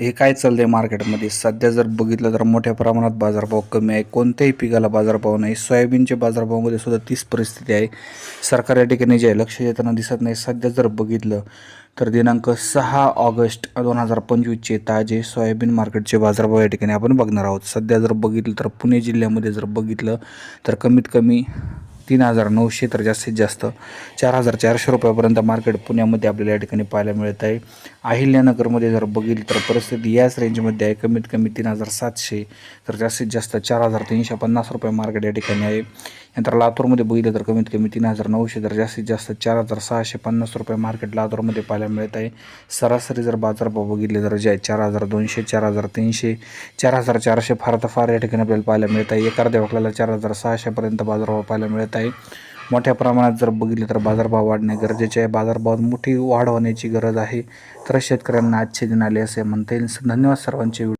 हे काय चाललंय मार्केटमध्ये? सध्या जर बघितलं तर मोठ्या प्रमाणात बाजारभाव कमी आहे. कोणत्याही पिकाला बाजारभाव नाही. सोयाबीनच्या बाजारभावामध्ये सुद्धा तीच परिस्थिती आहे. सरकार या ठिकाणी जे आहे लक्ष देताना दिसत नाही. सध्या जर बघितलं तर दिनांक सहा ऑगस्ट दोन हजार पंचवीसचे ताजे सोयाबीन मार्केटचे बाजारभाव या ठिकाणी आपण बघणार आहोत. सध्या जर बघितलं तर पुणे जिल्ह्यामध्ये जर बघितलं तर कमीत कमी तीन हजार नऊशे तर जास्तीत जास्त चार हजार चारशे रुपयापर्यंत मार्केट पुण्यामध्ये आपल्याला या ठिकाणी पाहायला मिळत आहे. अहिल्यानगरमध्ये जर बघितलं तर परिस्थिती याच रेंजमध्ये आहे. कमीत कमी तीन हजार सातशे तर जास्तीत जास्त चार हजार तीनशे पन्नास रुपये मार्केट या ठिकाणी आहे. नंतर लातूरमध्ये बघितलं तर कमीत कमी तीन हजार नऊशे तर जास्तीत जास्त चार हजार सहाशे पन्नास रुपये मार्केट लातूरमध्ये पाहायला मिळत आहे. सरासरी जर बाजारभाव बघितले तर जे आहे चार हजार दोनशे चार हजार तीनशे चार हजार चारशे फार तर फार या ठिकाणी आपल्याला पाहायला मिळत आहे. एखाद्या वाकल्याला चार हजार सहाशेपर्यंत बाजारभाव पाहायला मिळत आहे. मोठ्या प्रमाणात जर बघितले तर बाजारभाव वाढणे गरजेचे आहे. बाजारभावात मोठी वाढ होण्याची गरज आहे. तर शेतकऱ्यांना आजचे दिन आले असे म्हणता येईल. धन्यवाद सर्वांचे.